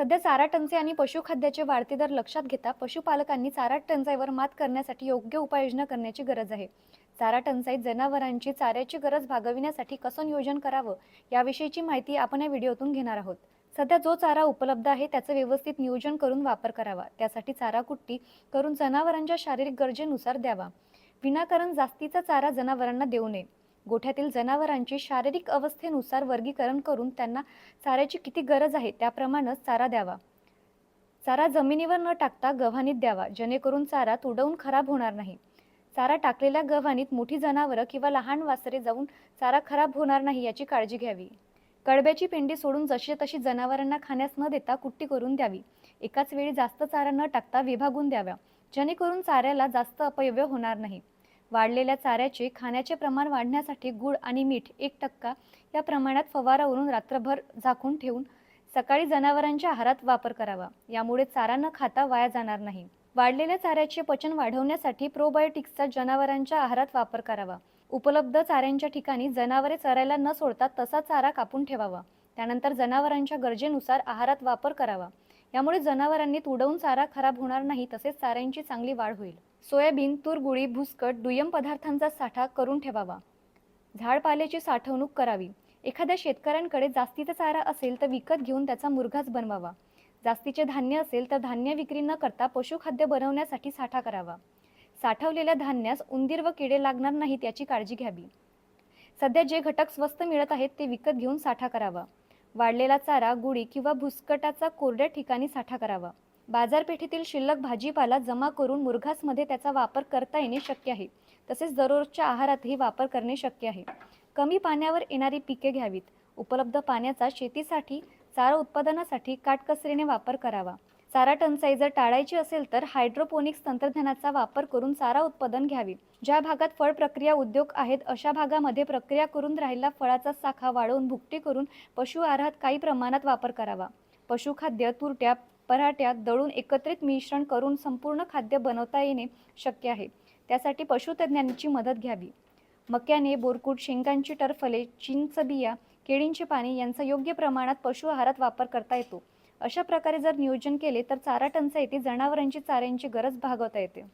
सध्या चारा टंचाई आणि पशुखाद्याचे वाढते दर लक्षात घेता पशुपालकांनी चारा टंचाईवर मात करण्यासाठी योग्य उपाययोजना करण्याची गरज आहे. चारा टंचाईत जनावरांची चाऱ्याची गरज भागविण्यासाठी कसं नियोजन करावं याविषयीची माहिती आपण या व्हिडिओतून घेणार आहोत. सध्या जो चारा उपलब्ध आहे त्याचं व्यवस्थित नियोजन करून वापर करावा. त्यासाठी चारा कुट्टी करून जनावरांच्या शारीरिक गरजेनुसार द्यावा. विनाकारण जास्तीचा चारा जनावरांना देऊ नये. गोठ्यातील जनावरांची शारीरिक अवस्थेनुसार वर्गीकरण करून त्यांना चाऱ्याची किती गरज आहे त्याप्रमाणेच चारा द्यावा. चारा जमिनीवर न टाकता गव्हाणीत द्यावा जेणेकरून चारा तुडवून खराब होणार नाही. चारा टाकलेल्या गव्हाणीत मोठी जनावरं किंवा लहान वासरे जाऊन चारा खराब होणार नाही याची काळजी घ्यावी. कडब्याची पेंडी सोडून जशी तशी जनावरांना खाण्यास न देता कुट्टी करून द्यावी. एकाच वेळी जास्त चारा न टाकता विभागून द्याव्या जेणेकरून चाऱ्याला जास्त अपयव्य होणार नाही. वाढलेल्या चाऱ्याचे खाण्याचे प्रमाण वाढण्यासाठी गुळ आणि मीठ एक टक्का या प्रमाणात फवारावरून रात्रभर झाकून ठेवून सकाळी जनावरांच्या आहारात वापर करावा. यामुळे चारा न खाता वाया जाणार नाही. वाढलेल्या चाऱ्याचे पचन वाढवण्यासाठी प्रोबायोटिक्सचा जनावरांच्या आहारात वापर करावा. उपलब्ध चाऱ्यांच्या ठिकाणी जनावरे चरायला न सोडता तसा चारा कापून ठेवावा. त्यानंतर जनावरांच्या गरजेनुसार आहारात वापर करावा. यामुळे जनावरांनी तुडवून चारा खराब होणार नाही तसेच चाऱ्यांची चांगली वाढ होईल. सोयाबीन तुरगुळी भुसकट दुय्यम पदार्थांचा साठा करून ठेवावा. झाडपाल्याची साठवणूक करावी. एखाद्या शेतकऱ्यांकडे जास्तीचा चारा असेल तर विकत घेऊन त्याचा मुरघाच बनवावा. जास्तीचे धान्य असेल तर धान्य विक्री न करता पशुखाद्य बनवण्यासाठी साठा करावा. साठवलेल्या धान्यास उंदीर व किडे लागणार नाहीत याची काळजी घ्यावी. सध्या जे घटक स्वस्त मिळत आहेत ते विकत घेऊन साठा करावा. वाढलेला चारा गुळी किंवा भुसकटाचा कोरड्या ठिकाणी साठा करावा. बाजारपेठेतील शिल्लक भाजीपाला जमा करून मुरघासमध्ये त्याचा वापर करता येणे शक्य आहे. तसेच दररोजच्या आहारातही वापर करणे शक्य आहे. कमी पाण्यावर येणारी पिके घ्यावीत. उपलब्ध पाण्याचा शेतीसाठी चारा उत्पादनासाठी काटकसरीने वापर करावा. चारा टंचाई जर टाळायची असेल तर हायड्रोपोनिक्स तंत्रज्ञानाचा वापर करून चारा उत्पादन घ्यावे. ज्या भागात फळ प्रक्रिया उद्योग आहेत अशा भागामध्ये प्रक्रिया करून राहिलेला फळाचा साखा वाढवून भुकटी करून पशु आहारात काही प्रमाणात वापर करावा. पशुखाद्य तुरट्या पराठ्यात दळून एकत्रित मिश्रण करून संपूर्ण खाद्य बनवता येणे शक्य आहे. त्यासाठी पशुतज्ञांची मदत घ्यावी. मक्याने बोरकूट शेंगांची टरफले चिंच बिया केळींची पाने यांचा योग्य प्रमाणात पशु आहारात वापर करता येतो. अशा प्रकारे जर नियोजन केले तर चारा टंचाईतील जनावरांची चाऱ्यांची गरज भागवता येते.